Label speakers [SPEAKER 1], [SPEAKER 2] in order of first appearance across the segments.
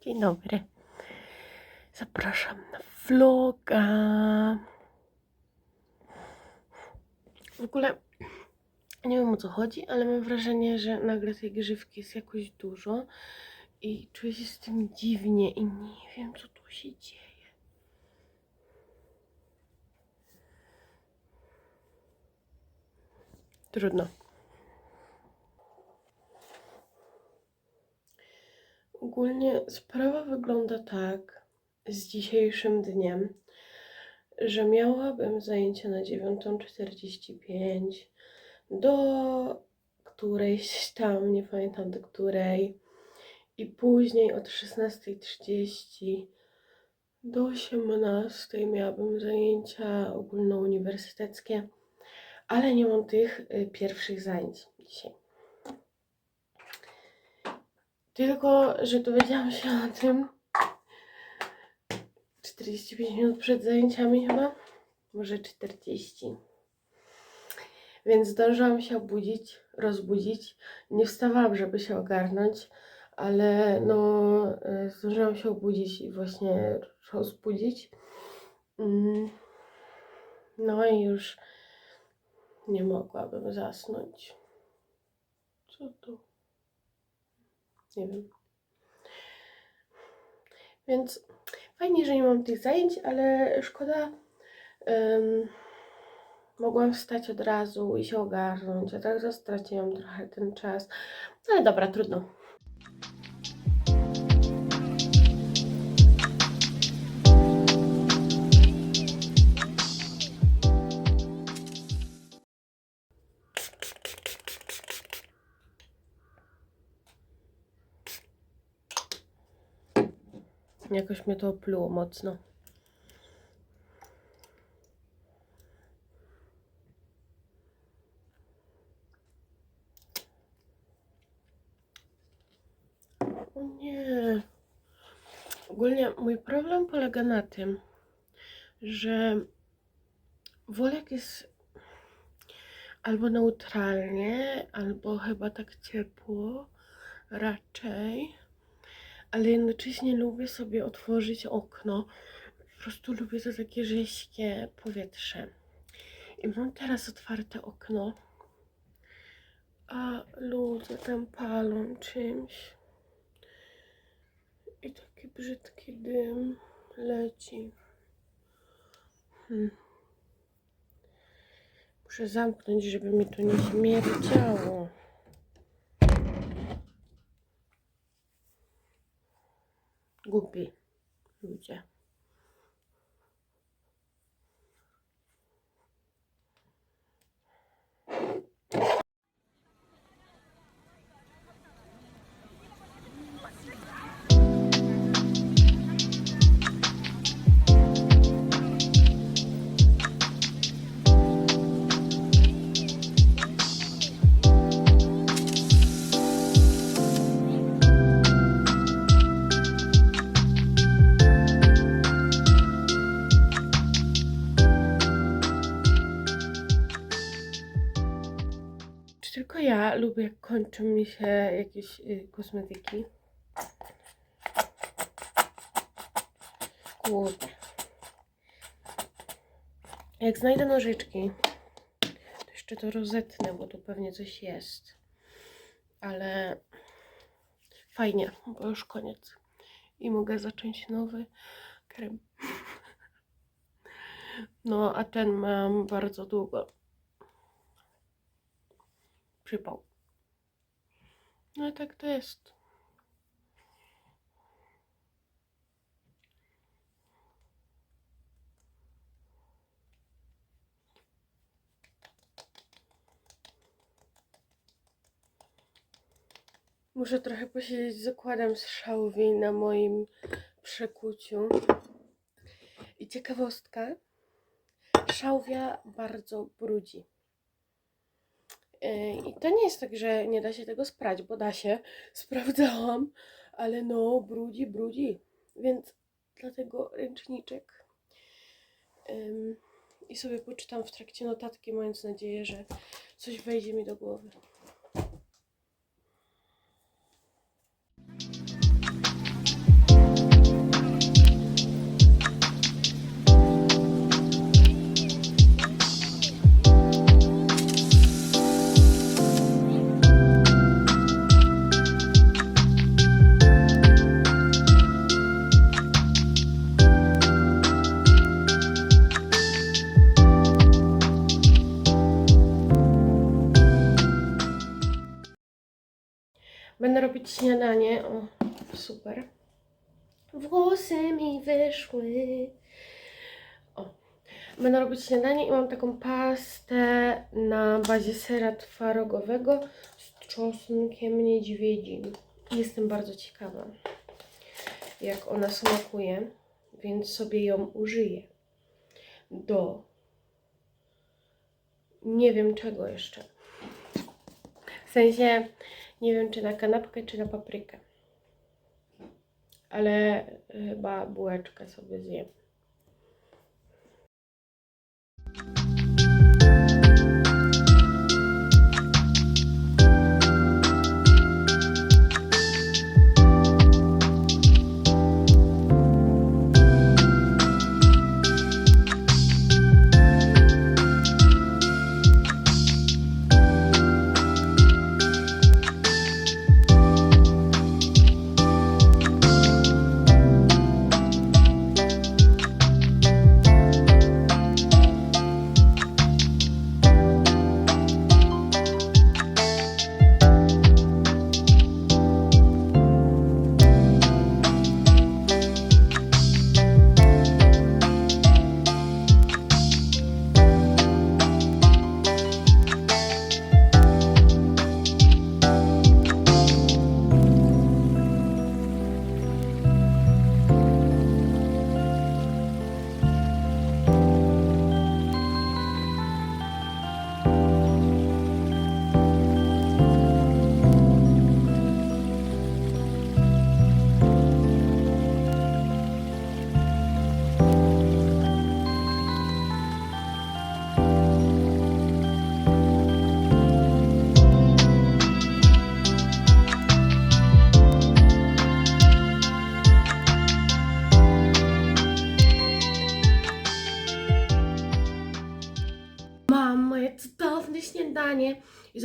[SPEAKER 1] Dzień dobry. Zapraszam na vloga. W ogóle nie wiem o co chodzi, ale mam wrażenie, że nagle tej grzywki jest jakoś dużo i czuję się z tym dziwnie i nie wiem co tu się dzieje. Trudno. Ogólnie sprawa wygląda tak z dzisiejszym dniem, że miałabym zajęcie na 9.45 do którejś tam, nie pamiętam do której, i później od 16.30 do 18.00 miałabym zajęcia ogólnouniwersyteckie, ale nie mam tych y, pierwszych zajęć dzisiaj. Tylko, że dowiedziałam się o tym 45 minut przed zajęciami chyba, może 40. Więc zdążyłam się obudzić, rozbudzić. Nie wstawałam, żeby się ogarnąć, ale no e, zdążyłam się obudzić i właśnie rozbudzić. Mm. No i już nie mogłabym zasnąć. Co to? Nie wiem. Więc fajnie, że nie mam tych zajęć, ale szkoda. em, mogłam wstać od razu i się ogarnąć, a tak straciłam trochę ten czas. Ale dobra, trudno. Jakoś mnie to opluło mocno. Nie. Ogólnie mój problem polega na tym, że worek jest albo neutralnie, albo chyba tak ciepło, raczej, ale jednocześnie lubię sobie otworzyć okno. Po prostu lubię to takie rześkie powietrze. I mam teraz otwarte okno, a ludzie tam palą czymś. I taki brzydki dym leci. Hmm. Muszę zamknąć, żeby mi tu nie śmierdziało. Głupi ludzie. Czy kończą mi się jakieś y, kosmetyki? Kurde. Jak znajdę nożyczki, to jeszcze to rozetnę, bo tu pewnie coś jest. Ale fajnie, bo już koniec. I mogę zacząć nowy krem. No, a ten mam bardzo długo. Przypał. No tak to jest. Muszę trochę posiedzieć z zakładem z szałwi na moim przekuciu. I ciekawostka, szałwia bardzo brudzi. Yy, I to nie jest tak, że nie da się tego sprać, bo da się. Sprawdzałam, ale no, brudzi, brudzi. Więc dlatego ręczniczek. I sobie poczytam w trakcie notatki, mając nadzieję, że coś wejdzie mi do głowy. Śniadanie. O, super. Włosy mi wyszły. O. Będę robić śniadanie i mam taką pastę na bazie sera twarogowego z czosnkiem niedźwiedzim. Jestem bardzo ciekawa, jak ona smakuje, więc sobie ją użyję do nie wiem czego jeszcze. W sensie nie wiem czy na kanapkę, czy na paprykę. Ale chyba bułeczkę sobie zjem.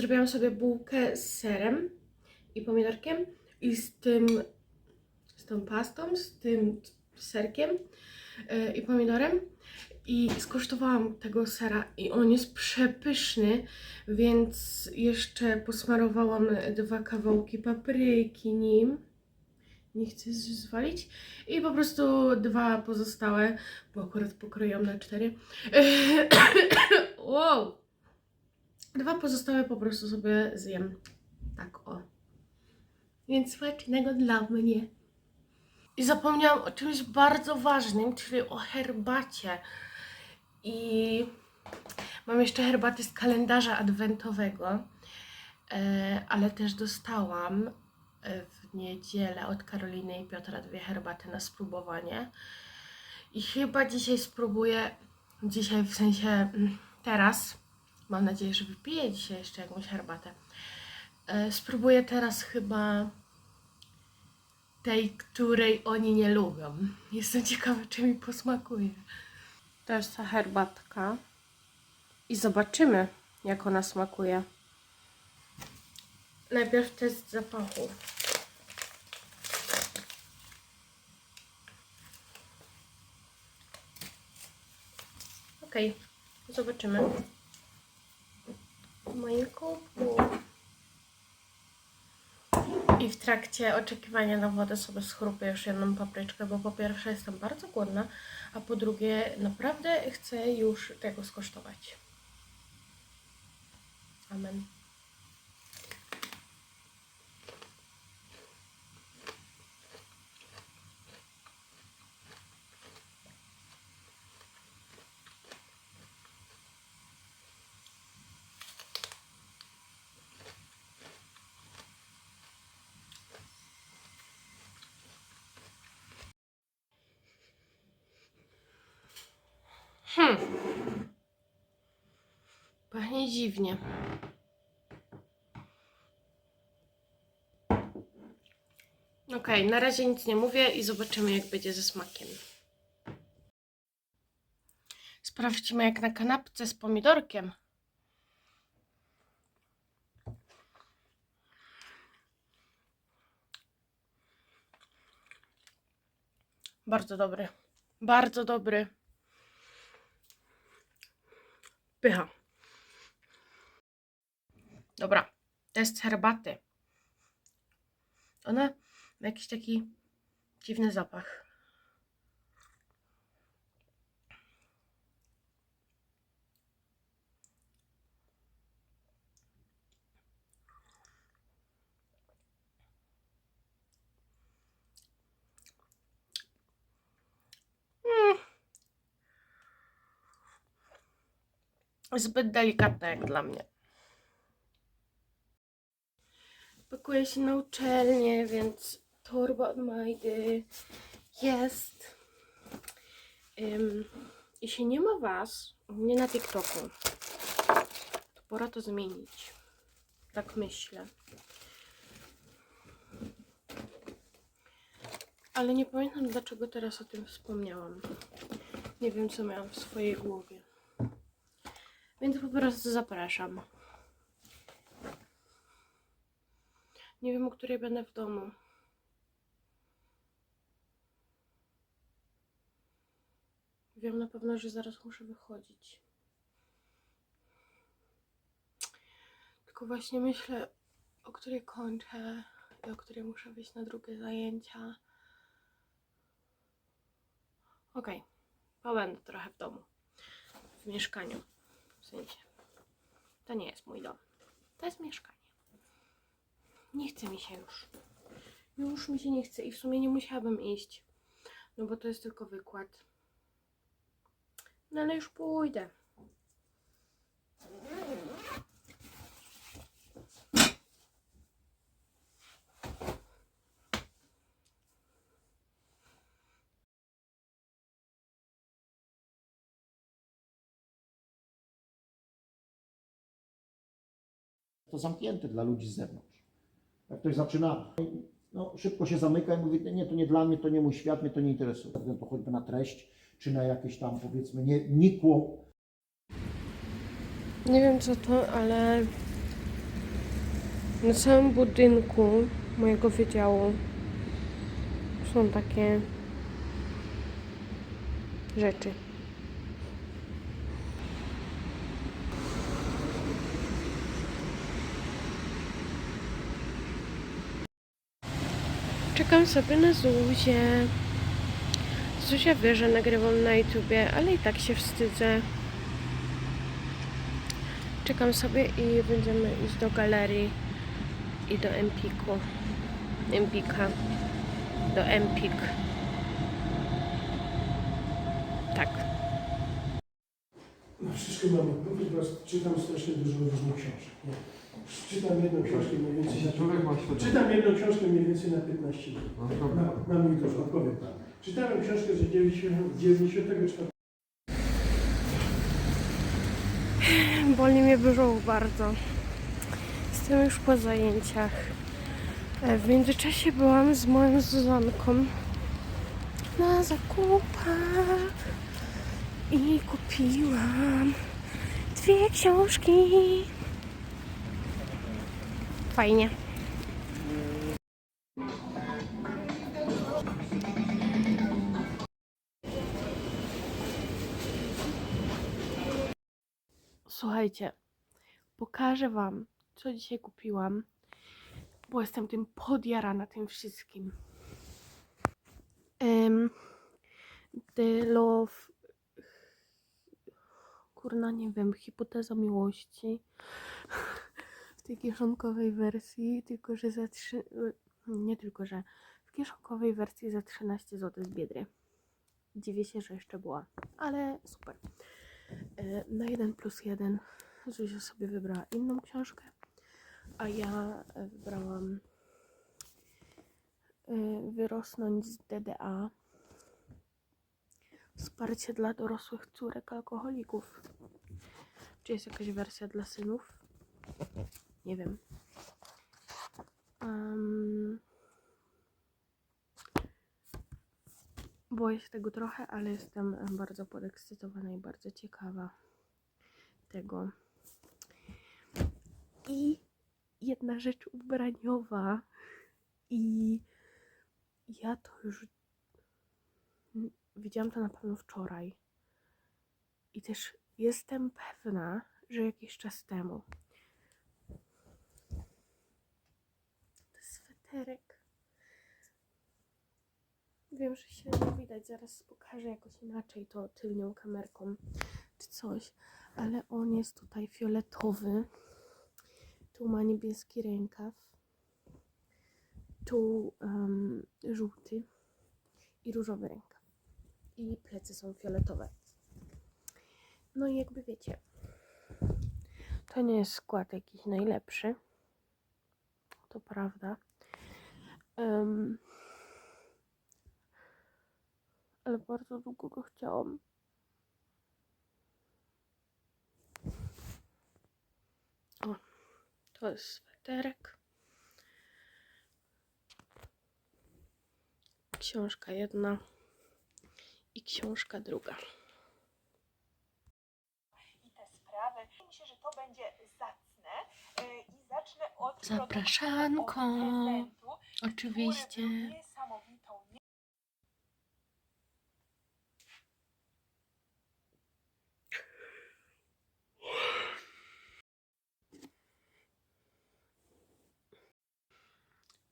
[SPEAKER 1] Zrobiłam sobie bułkę z serem i pomidorkiem i z tym, z tą pastą, z tym serkiem yy, i pomidorem i skosztowałam tego sera i on jest przepyszny, więc jeszcze posmarowałam dwa kawałki papryki nim. Nie chcę zwalić. I po prostu dwa pozostałe, bo akurat pokroiłam na cztery. wow! Dwa pozostałe po prostu sobie zjem. Tak o. Więc smacznego dla mnie. I zapomniałam o czymś bardzo ważnym, czyli o herbacie. I mam jeszcze herbaty z kalendarza adwentowego, e, ale też dostałam e, w niedzielę od Karoliny i Piotra dwie herbaty na spróbowanie. I chyba dzisiaj spróbuję, dzisiaj w sensie mm, teraz, mam nadzieję, że wypiję dzisiaj jeszcze jakąś herbatę. E, Spróbuję teraz chyba tej, której oni nie lubią. Jestem ciekawa, czy mi posmakuje. To jest ta herbatka. I zobaczymy, jak ona smakuje. Najpierw test zapachu. Okej, zobaczymy. Kubku. I w trakcie oczekiwania na wodę sobie schrupię już jedną papryczkę, bo po pierwsze jestem bardzo głodna, a po drugie naprawdę chcę już tego skosztować. Amen. Hmm. Pachnie dziwnie. Okej, na razie nic nie mówię i zobaczymy, jak będzie ze smakiem. Sprawdźmy, jak na kanapce z pomidorkiem. Bardzo dobry. Bardzo dobry. Pycha. Dobra, test herbaty. Ona ma jakiś taki dziwny zapach. Zbyt delikatna jak dla mnie. Pakuję się na uczelnię, więc torba od Majdy jest. Ym, jeśli nie ma Was, nie na TikToku, to pora to zmienić. Tak myślę. Ale nie pamiętam dlaczego teraz o tym wspomniałam. Nie wiem co miałam w swojej głowie. Więc po prostu zapraszam. Nie wiem, o której będę w domu. Wiem na pewno, że zaraz muszę wychodzić. Tylko właśnie myślę, o której kończę i o której muszę wyjść na drugie zajęcia. Okej, pobędę trochę w domu. W mieszkaniu. W sensie. To nie jest mój dom. To jest mieszkanie. Nie chce mi się już. Już mi się nie chce i w sumie nie musiałabym iść. No bo to jest tylko wykład. No ale już pójdę.
[SPEAKER 2] To zamknięte dla ludzi z zewnątrz. Jak ktoś zaczyna, no, szybko się zamyka i mówi, nie, to nie dla mnie, to nie mój świat, mnie to nie interesuje. To choćby na treść, czy na jakieś tam, powiedzmy, nie, nikło
[SPEAKER 1] Nie wiem co to, ale na samym budynku mojego wydziału są takie rzeczy. Czekam sobie na Zuzię. Zuzia wie, że nagrywam na YouTubie, ale i tak się wstydzę. Czekam sobie i będziemy iść do galerii i do Empiku. Empika. Do Empik. Tak.
[SPEAKER 3] Na wszystko mam odpowiedź, bo czytam strasznie dużo różnych książek. Nie? Czytam jedną książkę mniej więcej na
[SPEAKER 4] Człowiek ma świadomość.
[SPEAKER 3] Czytam jedną książkę mniej więcej na 15 minut.
[SPEAKER 4] No, dobra.
[SPEAKER 3] Mam, mam ich dużo, odpowiem Pan. Czytałem książkę z 90 94
[SPEAKER 1] Boli mnie brzuch bardzo. Jestem już po zajęciach. E, W międzyczasie byłam z moją Zuzanką na zakupach i kupiłam dwie książki. Fajnie. Słuchajcie, pokażę Wam, co dzisiaj kupiłam, bo jestem tym podjarana tym wszystkim. Um, the Love... Kurna, nie wiem, hipoteza miłości. Tej kieszonkowej wersji, tylko że za trzy... Nie tylko, że w kieszonkowej wersji za 13 zł z Biedry. Dziwię się, że jeszcze była, ale super. E, na 1 plus 1 Zuzia sobie wybrała inną książkę, a ja e, wybrałam e, Wyrosnąć z DDA. Wsparcie dla dorosłych córek alkoholików. Czy jest jakaś wersja dla synów? Nie wiem. Em, boję się tego trochę, ale jestem bardzo podekscytowana i bardzo ciekawa tego. I jedna rzecz ubraniowa. I ja to już widziałam to na pewno wczoraj. I też jestem pewna, że jakiś czas temu. Sweterek Wiem, że się nie widać, zaraz pokażę jakoś inaczej to tylnią kamerką czy coś, ale on jest tutaj fioletowy. Tu ma niebieski rękaw. Tu em, żółty i różowy rękaw. I plecy są fioletowe. No i jakby wiecie, to nie jest skład jakiś najlepszy. To prawda. Em, ale bardzo długo go chciałam. O, to jest sweterek. Książka jedna i książka druga.
[SPEAKER 4] i te sprawy. Wydaje mi się, że to będzie zacne e, i zacznę od
[SPEAKER 1] Zapraszanko.
[SPEAKER 4] produktu, od prezentu,
[SPEAKER 1] Oczywiście.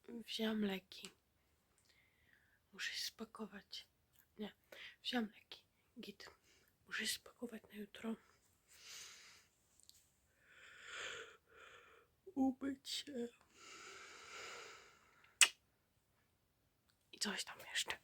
[SPEAKER 1] Wziąłem leki. Muszę się spakować. Nie, wziąłem leki. Git. Muszę się spakować na jutro. Ubyć się. I coś tam jeszcze.